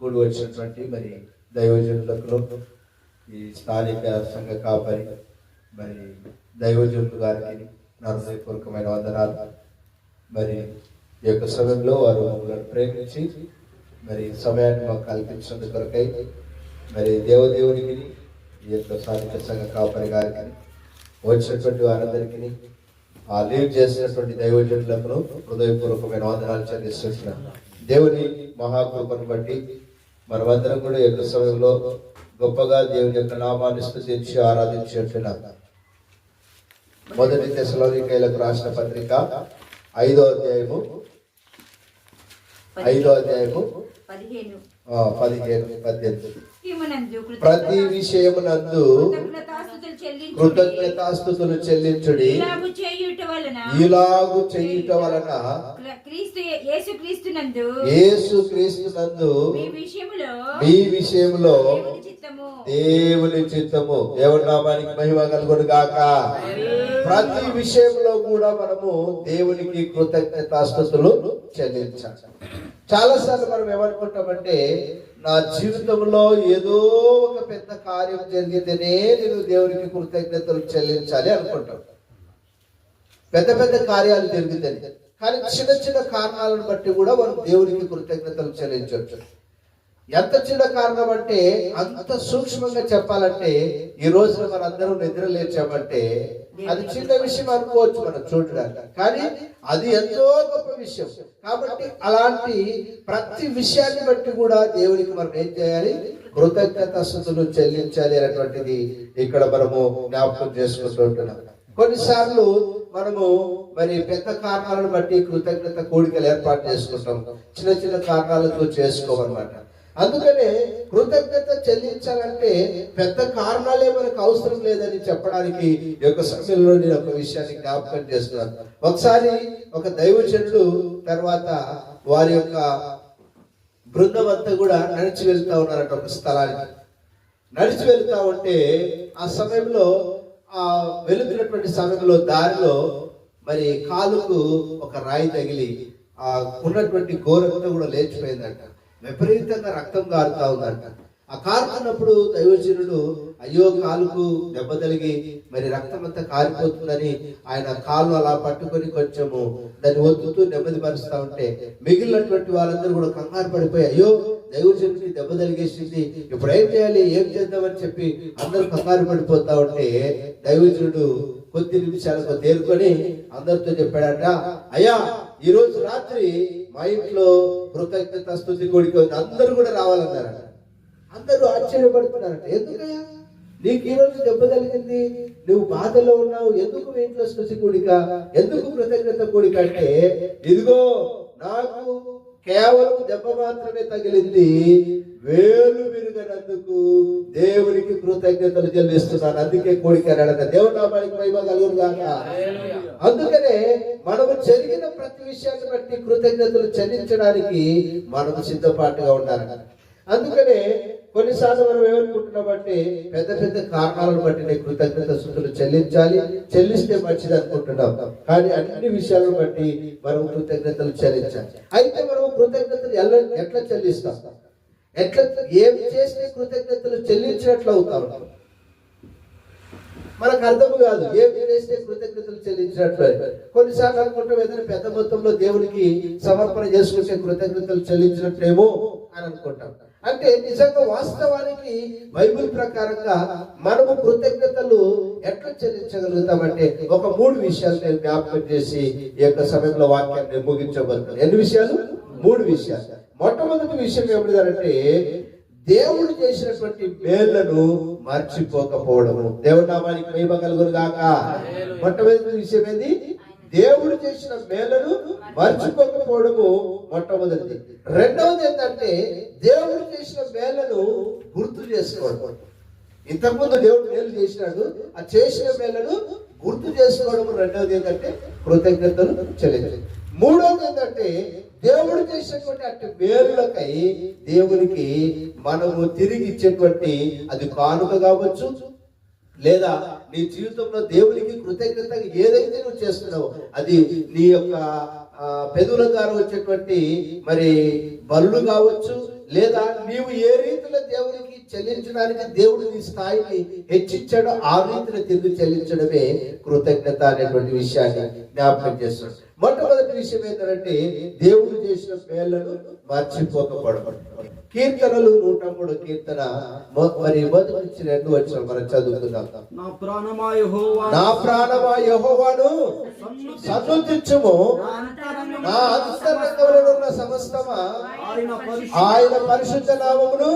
కూడి వచ్చినటువంటి మరి దైవజనులకు ఈ స్థానిక సంఘ కాపరి మరి దైవజనులు గారికి నా హృదయపూర్వకమైన వందనాలు. మరి ఈ యొక్క సమయంలో వారు మమ్మల్ని ప్రేమించి మరి సమయాన్ని మాకు కల్పించినందు కొరకై మరి దేవదేవునికి ఈ యొక్క స్థానిక సంఘ కాపరి గారికి వచ్చినటువంటి వారందరికీ ఆ లీవ్ చేసినటువంటి దైవజనులకు హృదయపూర్వకమైన వందనాలు చెల్లిస్తున్నాను దేవుని మహాకృపను బట్టి మనమందరం కూడా యొక్క సమయంలో గొప్పగా దేవుని యొక్క నామాన్ని స్థుతించి ఆరాధించేట్టున్నాం మొదటి దశలోనికైలకు రాసిన పత్రిక ఐదో అధ్యాయము ఐదో అధ్యాయము పదిహేను. పద్దెనిమిది. ప్రతి విషయమునందు కృతజ్ఞతాస్తుతులు చెల్లించుడి. ఇలాగు చేయుట వలన యేసు క్రీస్తునందు మీ విషయంలో దేవుని చిత్తము. దేవుని దేవుని నామానికి మహిమ కలుగును గాక. ప్రతి విషయంలో కూడా మనము దేవునికి కృతజ్ఞతాస్తుతులు చెల్లించాలి. చాలా సార్లు మనం ఏమనుకుంటామంటే నా జీవితంలో ఏదో ఒక పెద్ద కార్యం జరిగితేనే నేను దేవునికి కృతజ్ఞతలు చెల్లించాలి అనుకుంటాం. పెద్ద పెద్ద కార్యాలు జరుగుతాయి కానీ చిన్న చిన్న కారణాలను బట్టి కూడా మనం దేవునికి కృతజ్ఞతలు చెల్లించవచ్చు. ఎంత చిన్న కారణం అంటే అంత సూక్ష్మంగా చెప్పాలంటే ఈ రోజున మనందరం నిద్ర లేచామంటే అది చిన్న విషయం అనుకోవచ్చు మనం చూడడానికి. కానీ అది ఎంతో గొప్ప విషయం. కాబట్టి అలాంటి ప్రతి విషయాన్ని బట్టి కూడా దేవునికి మనం ఏం చేయాలి? కృతజ్ఞత స్థుతులు చెల్లించాలి అనేటువంటిది ఇక్కడ మనము జ్ఞాపకం చేసుకుంటుంటున్నాం కొన్నిసార్లు మనము మరి పెద్ద కారణాలను బట్టి కృతజ్ఞత కోడికలు ఏర్పాటు చేసుకుంటాం. చిన్న చిన్న కారణాలతో చేసుకోమన్నమాట. అందుకనే కృతజ్ఞత చెల్లించాలంటే పెద్ద కారణాలే మనకు అవసరం లేదని చెప్పడానికి ఈ యొక్క సమయంలో నేను ఒక విషయాన్ని జ్ఞాపకం చేస్తున్నాను. ఒకసారి ఒక దైవజనుడు తర్వాత వారి యొక్క బృందం అంతా కూడా నడిచి వెళ్తా ఉన్నారట ఒక స్థలానికి. నడిచి వెళ్తా ఉంటే ఆ సమయంలో ఆ వెళుతున్నటువంటి సమయంలో దారిలో మరి కాలుకు ఒక రాయి తగిలి ఆ ఉన్నటువంటి గోరంతా కూడా లేచిపోయిందంట. విపరీతంగా రక్తం కారుతా ఉందంట ఆ కారుతున్నప్పుడు దైవజనుడు అయ్యో కాలుకు దెబ్బ తలిగి మరి రక్తం అంతా కారిపోతుందని ఆయన కాలు అలా పట్టుకొని కొంచెము దాన్ని ఒత్తుతూ నెమ్మది పరుస్తా ఉంటే మిగిలినటువంటి వాళ్ళందరూ కూడా కంగారు పడిపోయి అయ్యో దైవజనుడికి దెబ్బ తలిగేసింది ఇప్పుడు ఏం చేయాలి? ఏం చేద్దామని చెప్పి అందరూ కంగారు పడిపోతా ఉంటే దైవజనుడు కొద్ది నిమిషాలకు తేరుకొని అందరితో చెప్పాడట అయ్యా ఈ రోజు రాత్రి మా ఇంట్లో కృతజ్ఞత స్థుతి కోడికి అందరూ కూడా రావాలన్నారట. అందరూ ఆశ్చర్యపడుతున్నారట. ఎందుకయ్యా? నీకు ఈ రోజు దెబ్బ తగిలింది. నువ్వు బాధలో ఉన్నావు. ఎందుకు మీ ఇంట్లో స్థుతి కూడిక ఎందుకు కృతజ్ఞత కూడిక అంటే ఇదిగో నాకు కేవలం దెబ్బ మాత్రమే తగిలింది. వేలు విరుగనందుకు దేవునికి కృతజ్ఞతలు చెల్లిస్తున్నాను. అందుకే కోడిక అన్నాడట దేవుడు నామానికి మహిమ కలుగును గాక. అందుకనే మనము జరిగిన ప్రతి విషయాన్ని బట్టి కృతజ్ఞతలు చెల్లించడానికి మనము సిద్ధపాటుగా ఉండాలి. అందుకనే కొన్నిసార్లు మనం ఏమనుకుంటున్నామంటే పెద్ద పెద్ద కారణాలను బట్టి నేను కృతజ్ఞత స్థుతులు చెల్లించాలి. చెల్లిస్తే మంచిది అనుకుంటున్నాం. కానీ అన్ని విషయాలను బట్టి మనం కృతజ్ఞతలు చెల్లించాలి. అయితే మనం కృతజ్ఞతలు ఎలా ఎట్లా చెల్లిస్తాం? ఎట్లా ఏం చేస్తే కృతజ్ఞతలు చెల్లించినట్లు అవుతాం? మనకు అర్థం కాదు. ఏం చేస్తే కృతజ్ఞతలు చెల్లించినట్లు కొన్నిసార్లు అనుకుంటాం ఏదైనా పెద్ద మొత్తంలో దేవునికి సమర్పణ చేసుకుంటే కృతజ్ఞతలు చెల్లించినట్లేమో అని అనుకుంటాం. అంటే నిజంగా వాస్తవానికి బైబిల్ ప్రకారంగా మనము కృతజ్ఞతలు ఎట్లా చెల్లించగలుగుతామంటే ఒక మూడు విషయాలు నేను జ్ఞాపకం చేసి ఈ యొక్క సమయంలో వాక్యాన్ని ముగించబోతున్నాను. ఎన్ని విషయాలు? మూడు విషయాలు. మొట్టమొదటి విషయం ఏమిటంటే దేవుడు చేసినటువంటి మేళ్ళను మర్చిపోకపోవడము. దేవుడి నామానికి మహిమ కలుగును గాక. మొట్టమొదటి విషయం ఏంది? దేవుడు చేసిన మేలను మర్చిపోకపోవడము మొట్టమొదటిది. రెండవది ఏంటంటే దేవుడు చేసిన మేలను గుర్తు చేసుకోవడం. ఇంతకుముందు దేవుడు మేలు చేసినాడు ఆ చేసిన మేలను గుర్తు చేసుకోవడం రెండవది ఏంటంటే కృతజ్ఞతలు చెల్లించలేదు మూడవది ఏంటంటే దేవుడు చేసినటువంటి అట్టి మేలులకై దేవునికి మనము తిరిగి ఇచ్చేటువంటి అది కానుక కావచ్చు లేదా నీ జీవితంలో దేవునికి కృతజ్ఞత ఏదైతే నువ్వు చేస్తున్నావో అది నీ యొక్క పెదవుల ద్వారా వచ్చేటువంటి మరి బలు కావచ్చు లేదా నీవు ఏ రీతిలో దేవునికి చెల్లించడానికి దేవుడు నీ స్థాయిని హెచ్చించాడో ఆ రీతిలో తిరిగి చెల్లించడమే కృతజ్ఞత అనేటువంటి విషయాన్ని జ్ఞాపకం చేస్తున్నాడు. మొట్టమొదటి విషయం ఏంటంటే దేవుడు చేసిన మేళ్ళను మర్చిపోకపోవడం కీర్తనలు నూట మూడు కీర్తన మరి మొదటి రెండు వచ్చిన మనం చదువుకుందాం. నా ప్రాణమా యెహోవా నా ప్రాణమా యెహోవాను. సన్నుతించుము నా అంతరంగంలో ఉన్న సమస్తమా. ఆయన పరిశు ఆయన పరిశుద్ధ నామమును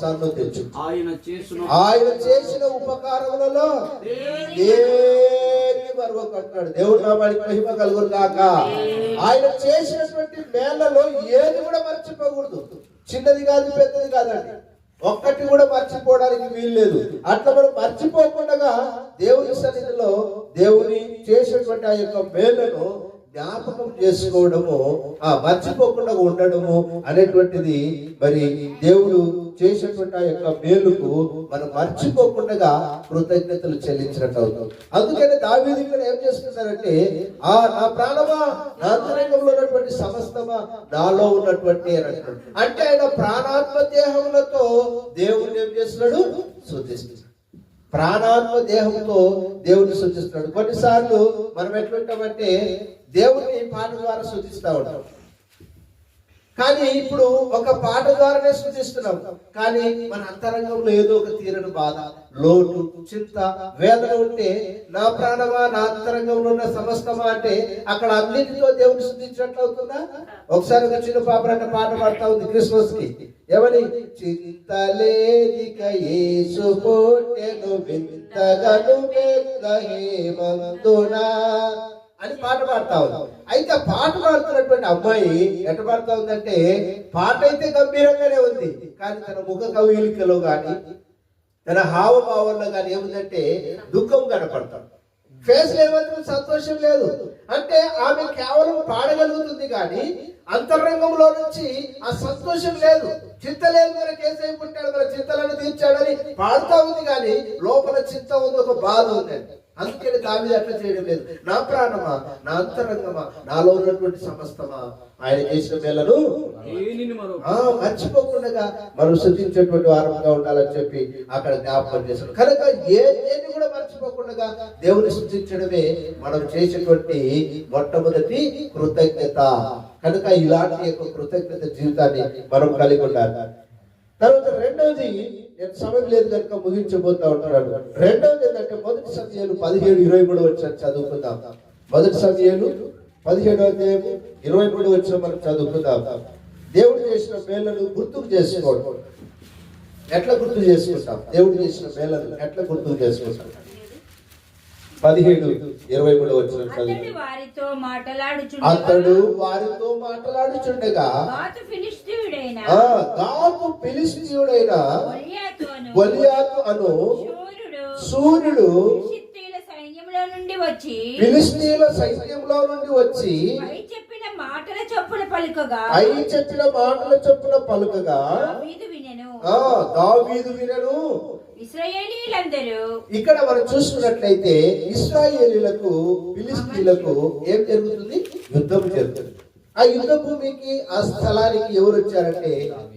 సన్నుతించు ఆయన చేసిన ఆయన చేసిన ఉపకారములలో దేని మరొకన్నాడు దేవుడు నామానికి మహిమ కలుగురు కాక ఆయన చేసినటువంటి మేళ్ళలో ఏది కూడా మర్చిపోకూడదు. చిన్నది కాదు పెద్దది కాదండి. ఒక్కటి కూడా మర్చిపోవడానికి వీల్లేదు. అట్లా మనం మర్చిపోకుండా దేవుని సన్నిధిలో దేవుని చేసినటువంటి ఆ యొక్క మేలను జ్ఞాపకం చేసుకోవడము ఆ మర్చిపోకుండా ఉండడము అనేటువంటిది మరి దేవుడు చేసినటువంటి ఆ యొక్క మేలుకు మనం మర్చిపోకుండా కృతజ్ఞతలు చెల్లించినట్టు అవుతాం. అందుకని దావీది ఇక్కడ ఏం చేస్తున్నారంటే ఆ నా ప్రాణమా? నా అంతరంగంలో ఉన్నటువంటి సమస్తమా? నాలో ఉన్నటువంటి అంటే ఆయన ప్రాణాత్మ దేహములతో దేవుడు ఏం చేస్తున్నాడు? శుద్ధిస్తున్నాడు. ప్రాణాత్మ దేహంతో దేవుడిని సూచిస్తున్నాడు కొన్నిసార్లు మనం ఎట్లుంటామంటే దేవుడిని పాట ద్వారా సూచిస్తూ ఉంటాం. కానీ ఇప్పుడు ఒక పాట ద్వారానే శుద్ధిస్తున్నాం కానీ మన అంతరంగంలో ఏదో ఒక తీరని బాధ లోటు చింత వేదన ఉంటే నా ప్రాణమా నా అంతరంగంలో ఉన్న సమస్తమా అంటే అక్కడ అన్నిటితో దేవుడు శుద్ధించినట్లు అవుతుందా? ఒకసారి ఒక చిన్న పాపరంట పాట పాడుతా ఉంది క్రిస్మస్కి ఎవరి చింతలేదిక యేసు పుట్టెను వింతగను బెత్లహేమందునా అని పాట పాడుతా ఉంది. అయితే ఆ పాట పాడుతున్నటువంటి అమ్మాయి ఎట పాడుతా ఉందంటే పాట అయితే గంభీరంగానే ఉంది కానీ తన ముఖ కవిలికలో కానీ తన హావభావంలో కానీ ఏముందంటే దుఃఖం కనపడతాడు ఫేస్ ఏమాత్రం సంతోషం లేదు. అంటే ఆమె కేవలం పాడగలుగుతుంది కానీ అంతరంగంలో నుంచి ఆ సంతోషం లేదు. చింత లేదు మన కేసై పుట్టాడు మన చింతలను తీర్చాడని పాడుతా ఉంది కానీ లోపల చింత ఉంది ఒక బాధ ఉంది. అందుకని దావి అట్లా చేయడం లేదు. నా ప్రాణమా? నా అంతరంగమా? నాలో ఉన్నటువంటి సమస్తమా? ఆయన చేసిన మేలను మర్చిపోకుండా మనం శుద్ధించేటువంటి వారంగా ఉండాలని చెప్పి అక్కడ జ్ఞాపకం చేశాడు. కనుక ఏ దేన్ని కూడా మర్చిపోకుండా దేవుని శుద్ధించడమే మనం చేసేటువంటి మొట్టమొదటి కృతజ్ఞత. కనుక ఇలాంటి యొక్క కృతజ్ఞత జీవితాన్ని మనం కలిగి ఉండాలి. తర్వాత రెండవది నేను సమయం లేదు కనుక ముగించబోతా ఉంటున్నాను రెండవది ఏంటంటే మొదటి సమయాలు పదిహేడు ఇరవై మూడు వచ్చి చదువుకుందాం. మొదటి సమయాలు పదిహేడు అధ్యాయము ఇరవై మూడు వచ్చిన మనం చదువుకుందాం. దేవుడు చేసిన మేళ్ళను గుర్తుకు చేసుకోవడం ఎట్లా గుర్తు చేసుకుంటాం? దేవుడు చేసిన మేళ్ళను ఎట్లా గుర్తుకు చేసుకుంటాం? పదిహేడు ఇరవై మూడు వచ్చిన అతడు వారితో అతడు మాట్లాడుచుండగా గాతు ఫిలిస్తీయుడైన గొలియాతు అను సూర్యుడు ఫిలిస్తీన్ల సైన్యంలో నుండి వచ్చి చెప్పిన మాటల చొప్పున పలుకగా అయి చెప్పిన మాటల చొప్పున పలుకగా దావీదు వినెను. ఇశ్రాయేలీలందరూ ఇక్కడ మనం చూసుకున్నట్లయితే ఇస్రాయేలీలకు ఫిలిస్తీన్లకు ఏం జరుగుతుంది? యుద్ధం జరుగుతుంది. ఆ యుద్ధ భూమికి ఆ స్థలానికి ఎవరు వచ్చారంటే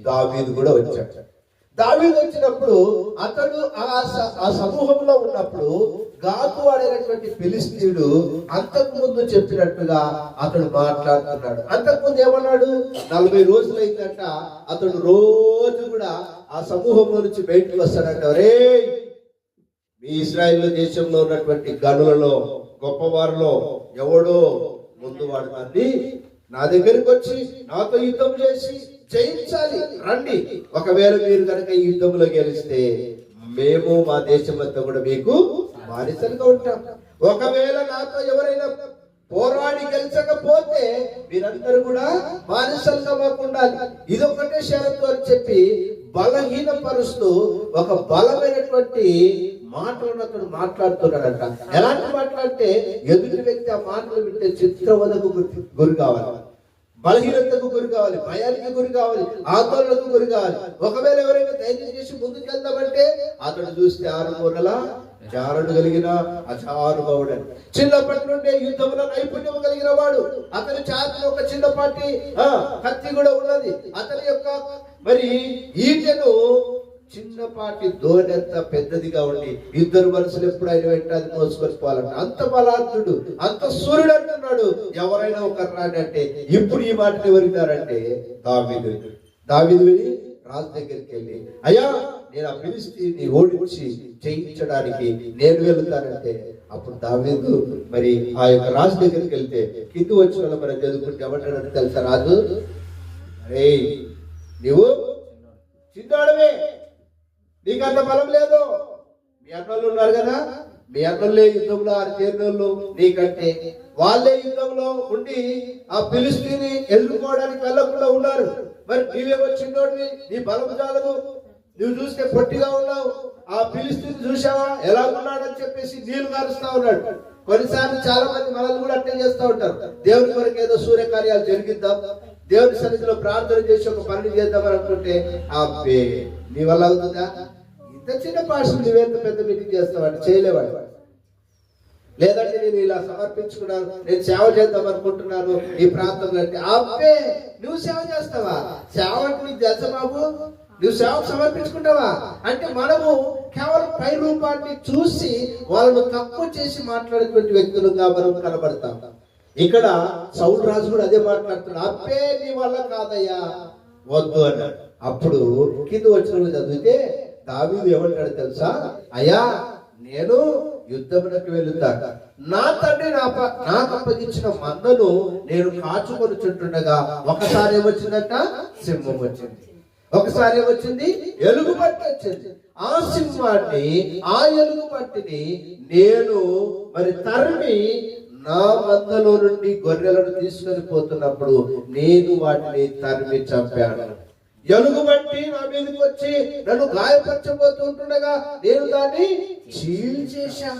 దావీదు కూడా వచ్చాడు. దావీదు వచ్చినప్పుడు అతడు ఆ స- ఆ సమూహంలో ఉన్నప్పుడు గాకు వాడైనటువంటి ఫిలిస్తీయుడు అంతకు ముందు చెప్పినట్టుగా అతడు మాట్లాడుతున్నాడు. అంతకు ముందు ఏమన్నాడు? నలభై రోజులు అయిందంట అతడు రోజు కూడా ఆ సమూహంలో నుంచి బయటకు వస్తాడంట రే మీ ఇస్రాయిల్ దేశంలో ఉన్నటువంటి గనులలో గొప్పవారిలో ఎవడో ముందు వాడు నా దగ్గరికి వచ్చి నాతో యుద్ధం చేసి జయించాలి. రండి. ఒకవేళ మీరు కనుక ఈ యుద్ధంలో గెలిస్తే మేము మా దేశమంతా కూడా మీకు బానిసలుగా ఉంటాం. ఒకవేళ నాతో ఎవరైనా పోరాడి గెలిచకపోతే మీరందరూ కూడా బానిసలుగా మాకు ఉండాలి. ఇదొక్కటే షరతు అని చెప్పి బలహీనపరుస్తూ ఒక బలమైనటువంటి మాటలను అతడు మాట్లాడుతున్నాడంట. ఎలాంటి మాట్లాడితే ఎదుటి వ్యక్తి ఆ మాటలు వింటే చిత్రవదకు గురి గురి కావాలి. బలహీనతకు గురి కావాలి భయానికి గురి కావాలి ఆందోళనకు గురి కావాలి. ఒకవేళ ఎవరైనా ధైర్యం చేసి ముందుకు వెళ్దామంటే అతడు చూస్తే ఆరు మూరల జారుడు కలిగిన అజానుభవుడు చిన్నప్పటి నుండే యుద్ధంలో నైపుణ్యం కలిగిన వాడు. అతని చేతిలో ఒక చిన్నపాటి ఆ, కత్తి కూడా ఉన్నది. అతని యొక్క మరి ఈటను చిన్నపాటి దోణెంత పెద్దదిగా ఉండి ఇద్దరు మనుషులు ఎప్పుడు ఆయన వెంట అది మోసుకొని అంత బలార్థుడు అంత సూర్యుడు అంటున్నాడు. ఎవరైనా ఒక అంటే ఇప్పుడు ఈ మాటలు ఎవరినారంటే దావిదు. దావిదు విని రాజు దగ్గరికి వెళ్ళి అయ్యా నేను ఆ పిలిస్తీని ఓడించి చేయించడానికి నేను వెళ్తానంటే అప్పుడు దావేదు మరి ఆ యొక్క రాజు దగ్గరికి వెళ్తే కింది వచ్చిన వాళ్ళు మరి చదువుకుంటే ఏమంటాడంటే తెలుసా రాజు? అరే నువ్వు చిన్నవాడవే నీకు అంత బలం లేదు. మీ అన్నలు ఉన్నారు కదా? మీ అన్నలే యుద్ధంలో ఆరు చేరినోళ్ళు నీకంటే. వాళ్ళే యుద్ధంలో ఉండి ఆ పిలిస్తీని ఎదుర్కోవడానికి వెళ్ళకుండా ఉన్నారు. మరి నీవే చిన్నోడివి నీ బలం చాలదు. నువ్వు చూస్తే పొట్టిగా ఉన్నావు. ఆ పిలిస్తీని చూసావా ఎలా ఉన్నాడని చెప్పేసి నీళ్ళు కారుస్తా ఉన్నాడు. కొన్నిసార్లు చాలా మంది మనల్ని కూడా అట్టే చేస్తూ ఉంటారు. దేవుని కొరకు ఏదో సూర్యకార్యాలు జరిగిద్దాం. దేవుని సన్నిధిలో ప్రార్థన చేసి ఒక పని చేద్దామని అనుకుంటే అబ్బే నీ వల్ల అవుతుందా? నేను చిన్న పాఠం నువ్వెంత పెద్ద మీటింగ్ చేస్తావాడు చేయలేవాడు లేదంటే నేను ఇలా సమర్పించుకున్నాను నేను సేవ చేద్దాం అనుకుంటున్నాను ఈ ప్రాంతంలో అంటే అబ్బే నువ్వు సేవ చేస్తావా? సేవ అంటే నీకు తెలుసా బాబు? నువ్వు సేవకు సమర్పించుకుంటావా? అంటే మనము కేవలం పై రూపాన్ని చూసి వాళ్ళను తక్కువ చేసి మాట్లాడేటువంటి వ్యక్తులుగా మనం కనబడతాం. ఇక్కడ సౌల్ రాజు కూడా అదే మాట్లాడుతున్నాడు. అబ్బే నీ వల్ల కాదయ్యా. వద్దు అన్నాడు. అప్పుడు కింద వచ్చిన చదివితే దావీదు ఏమంటాడు తెలుసా? అయ్యా నేను యుద్ధమునకు వెళుతాను నా తండ్రి నా నా నాకు అప్పగించిన మందను నేను కాచుకొని చుట్టుండగా ఒకసారి ఏమొచ్చిందట? సింహం వచ్చింది. ఒకసారి ఏమొచ్చింది? ఎలుగుబట్టి వచ్చింది. ఆ సింహాన్ని ఆ ఎలుగు పట్టిని నేను మరి తరిమి నా మందలో నుండి గొర్రెలను తీసుకొని పోతున్నప్పుడు నేను వాటిని తరిమి చంపాను. ఎలుగుబంటి నా మీదకి వచ్చి నన్ను గాయపరచబోతుంటుండగా నేను దాన్ని చీల్చేశా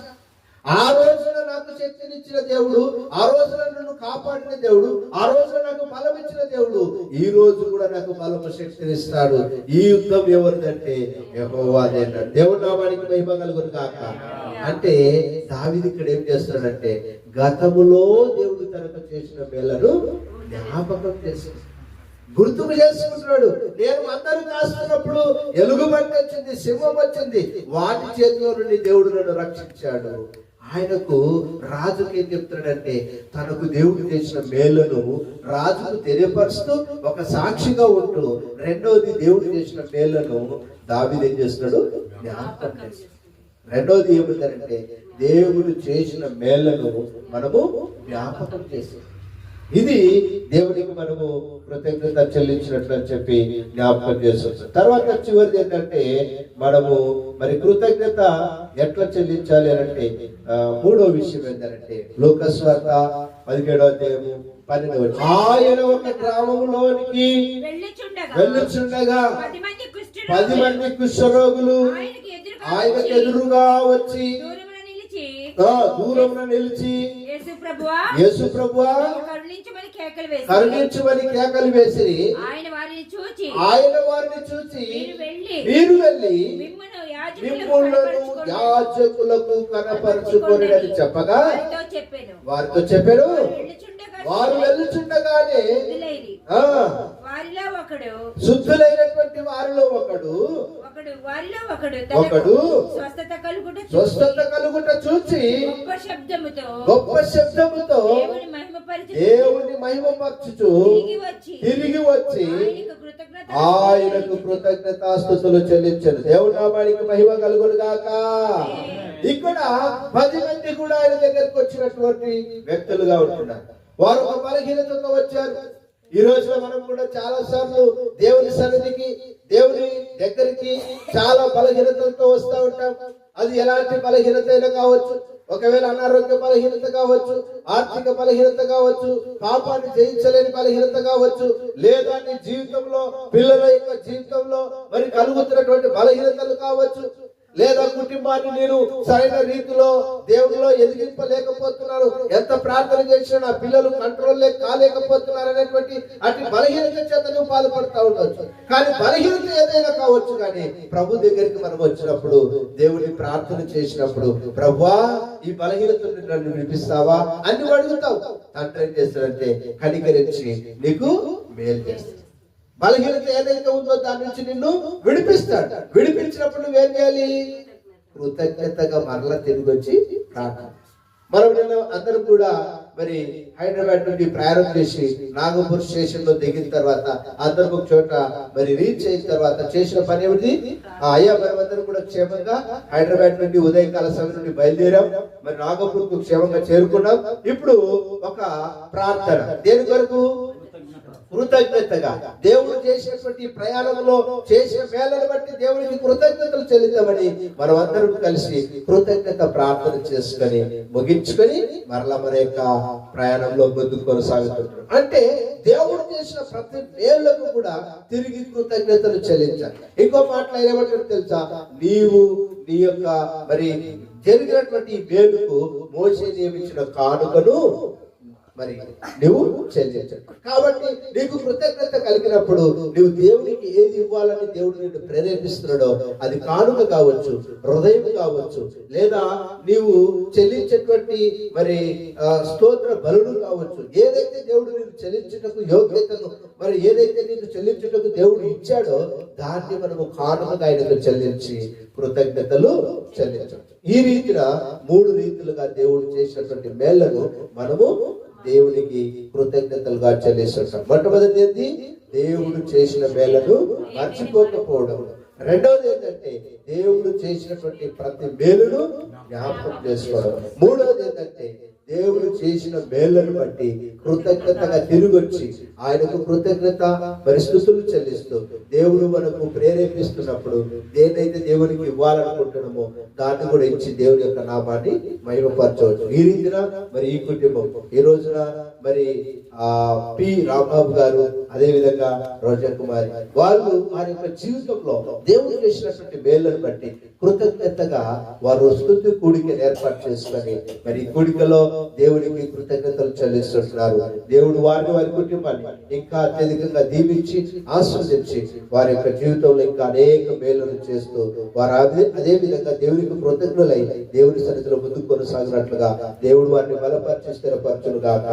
ఆ రోజున నాకు శక్తినిచ్చిన దేవుడు ఆ రోజున నన్ను కాపాడిన దేవుడు ఆ రోజున నాకు బలం ఇచ్చిన దేవుడు ఈ రోజు కూడా నాకు బలము శక్తినిస్తాడు. ఈ యుద్ధం ఎవరిదంటే యెహోవాదే దేవుడు దేవుడు నామానికి మహిమ కలుగురు కాక అంటే దావిది ఇక్కడ ఏం చేస్తాడంటే గతములో దేవుడు తనకు చేసిన మేలను జ్ఞాపకం చేస్తాడు గుర్తుకు చేసుకుంటున్నాడు. నేను అందరూ కాస్తున్నప్పుడు ఎలుగుబంటి వచ్చింది సింహం వచ్చింది. వాటి చేతిలో నుండి దేవుడు నన్ను రక్షించాడు. ఆయనకు రాజుకి ఏం చెప్తున్నాడంటే తనకు దేవుడు చేసిన మేలును రాజుకు తెలియపరుస్తూ ఒక సాక్షిగా ఉంటూ రెండవది దేవుడు చేసిన మేలును దావిది ఏం చేస్తున్నాడు? జ్ఞాపకం రెండోది రెండవది ఏమిటంటే దేవుడు చేసిన మేళ్ళను మనము జ్ఞాపకం చేస్తాం ఇది దేవుడికి మనము కృతజ్ఞత చెల్లించినట్లు అని చెప్పి జ్ఞాపకం చేస్తున్నాం తర్వాత చివరిది ఏంటంటే మనము మరి కృతజ్ఞత ఎట్లా చెల్లించాలి అని అంటే మూడో విషయం ఏంటంటే లోకస్వార్త పదిహేడో అధ్యాయము పన్నెండు ఆయన ఒక గ్రామంలోనికి వెళ్ళుచుండగా పది మంది కుష్ఠరోగులు ఆయనకి ఎదురుగా వచ్చి దూరమున నిలిచి యేసు ప్రభువా కరుణించమని కేకలు ఆయన వారిని చూచి ఆయన వారిని చూసి మీరు వెళ్ళి యాజకులకు మిమ్ములను కనపరచుకొనుడి. యాజకులకు కనపరుచుకొని అని చెప్పగా వారితో చెప్పారు వారు వెళ్ళుచుండగానే వారిలో ఒకడు శుద్ధులైనటువంటి వారిలో ఒకడు ఒకడు వారిలో ఒకడు ఒకడు స్వస్థత కలుగుట స్వస్థత కలుగుట చూచి గొప్ప శబ్దముతో గొప్ప శబ్దముతో దేవుని మహిమపరిచి దేవుని మహిమపరచుచు తిరిగి వచ్చి తిరిగి వచ్చి ఆయనకు కృతజ్ఞత ఆయనకు కృతజ్ఞతాస్తుతులు చెల్లించను. దేవుడు నామానికి మహిమ కలుగును గాక. ఇక్కడ పది మంది కూడా ఆయన దగ్గరకు వచ్చినటువంటి వ్యక్తులుగా ఉంటున్నారు. వారు ఒక బలహీనతతో వచ్చారు. ఈ రోజున మనం కూడా చాలా సార్లు దేవుని సన్నిధికి దేవుని దగ్గరికి చాలా బలహీనతలతో వస్తూ ఉంటాం. అది ఎలాంటి బలహీనత అయినా కావచ్చు. ఒకవేళ అనారోగ్య బలహీనత కావచ్చు ఆర్థిక బలహీనత కావచ్చు పాపాన్ని జయించలేని బలహీనత కావచ్చు లేదా నీ జీవితంలో పిల్లల యొక్క జీవితంలో మరి కలుగుతున్నటువంటి బలహీనతలు కావచ్చు లేదా కుటుంబాన్ని నేను సరైన రీతిలో దేవుడిలో ఎదిగింపలేకపోతున్నాను? ఎంత ప్రార్థన చేసినా నా పిల్లలు కంట్రోల్ కాలేకపోతున్నారు అనేటువంటి అటు బలహీనత చేత నువ్వు బాధపడతా ఉండవచ్చు కానీ బలహీనత ఏదైనా కావచ్చు కానీ ప్రభు దగ్గరికి మనం వచ్చినప్పుడు దేవుడిని ప్రార్థన చేసినప్పుడు ప్రభువా ఈ బలహీనత నన్ను వినిపిస్తావా అని అడుగుతావు. తండ్రి ఏం చేస్తాడంటే కనికరించి నీకు మేలు చేస్తాడు బలహీనత ఏదైతే ఉందో దాని నుంచి నిన్ను విడిపిస్తాడు. విడిపించినప్పుడు నువ్వేం చేయాలి? కృతజ్ఞతగా మరల తిరిగి వచ్చి ప్రార్థన మనం నిన్న అందరం కూడా మరి హైదరాబాద్ నుండి ప్రయాణం చేసి నాగపూర్ స్టేషన్లో దిగిన తర్వాత అందరం ఒక చోట మరి రీచ్ అయిన తర్వాత చేసిన పని ఏమిటి? ఆ అయ్యా మనం అందరం కూడా క్షేమంగా హైదరాబాద్ నుండి ఉదయకాల సమయం నుండి బయలుదేరాం. మరి నాగపూర్కు క్షేమంగా చేరుకున్నాం. ఇప్పుడు ఒక ప్రార్థన. దేని కొరకు? కృతజ్ఞతగా. దేవుడు చేసేటువంటి ప్రయాణంలో చేసే మేళను బట్టి దేవుడికి కృతజ్ఞతలు చెల్లిద్దామని మనం అందరం కలిసి కృతజ్ఞత ప్రార్థన చేసుకొని ముగించుకొని మరలా మన యొక్క ప్రయాణంలో ముందుకు కొనసాగుతుంటాం. అంటే దేవుడు చేసిన ప్రతి మేళ్ళకు కూడా తిరిగి కృతజ్ఞతలు చెల్లించాలి. ఇంకో మాటలు ఏమంటారు తెలుసా? నీవు నీ యొక్క మరి జరిగినటువంటి మేలుకు మోసే నియమించిన కానుకను మరి నువ్వు చెల్లించడు కాబట్టి నీకు కృతజ్ఞత కలిగినప్పుడు నువ్వు దేవునికి ఏది ఇవ్వాలని దేవుడు నిన్ను ప్రేరేపిస్తున్నాడో అది కానుక కావచ్చు హృదయం కావచ్చు లేదా నీవు చెల్లించేటువంటి మరి ఆ, స్తోత్ర బలుడు కావచ్చు. ఏదైతే దేవుడు నీకు చెల్లించుటకు యోగ్యతను మరి ఏదైతే నీకు చెల్లించుటకు దేవుడు ఇచ్చాడో దాన్ని మనము కానుకగా ఆయనకు చెల్లించి కృతజ్ఞతలు చెల్లించడం ఈ రీతిన మూడు రీతిలుగా దేవుడు చేసినటువంటి మేళ్ళను మనము దేవునికి కృతజ్ఞతలుగా చెల్లిస్తుంటాం. మొట్టమొదటి ఏంటి? దేవుడు చేసిన మేలను మర్చిపోకపోవడం. రెండవది ఏంటంటే దేవుడు చేసినటువంటి ప్రతి మేలును జ్ఞాపకం చేసుకోవడం. మూడవది ఏంటంటే దేవుడు చేసిన మేళ్ళను బట్టి కృతజ్ఞతగా తిరిగి వచ్చి ఆయనకు కృతజ్ఞత పరిస్థితులు చెల్లిస్తూ దేవుడు మనకు ప్రేరేపిస్తున్నప్పుడు దేనైతే దేవునికి ఇవ్వాలనుకుంటున్నామో దాన్ని కూడా ఇచ్చి దేవుని యొక్క నామాన్ని మహిమపరచవచ్చు. ఈ రీతిన మరి ఈ కుటుంబం. ఈ రోజున మరి ఆ పి. రాంబాబు గారు అదే విధంగా రోజా కుమారి వాళ్ళు వారి యొక్క జీవితంలో దేవుడు చేసినటువంటి మేళ్ళను బట్టి కృతజ్ఞతగా వారు స్థుతి కూడికను ఏర్పాటు చేసుకొని మరి ఈ కూడికలో దేవుడికి కృతజ్ఞతలు చెల్లిస్తున్నారు దేవుడు వారిని వారి కుటుంబాన్ని ఇంకా అత్యధికంగా దీవించి ఆస్వాదించి వారి యొక్క జీవితంలో ఇంకా అనేక మేలును చేస్తూ వారు అదే అదే విధంగా దేవునికి కృతజ్ఞులై దేవుడి సన్నిధిలో ముందుకు కొనసాగినట్లుగా దేవుడు వారిని బలపరిచి స్థిరపరచును గాక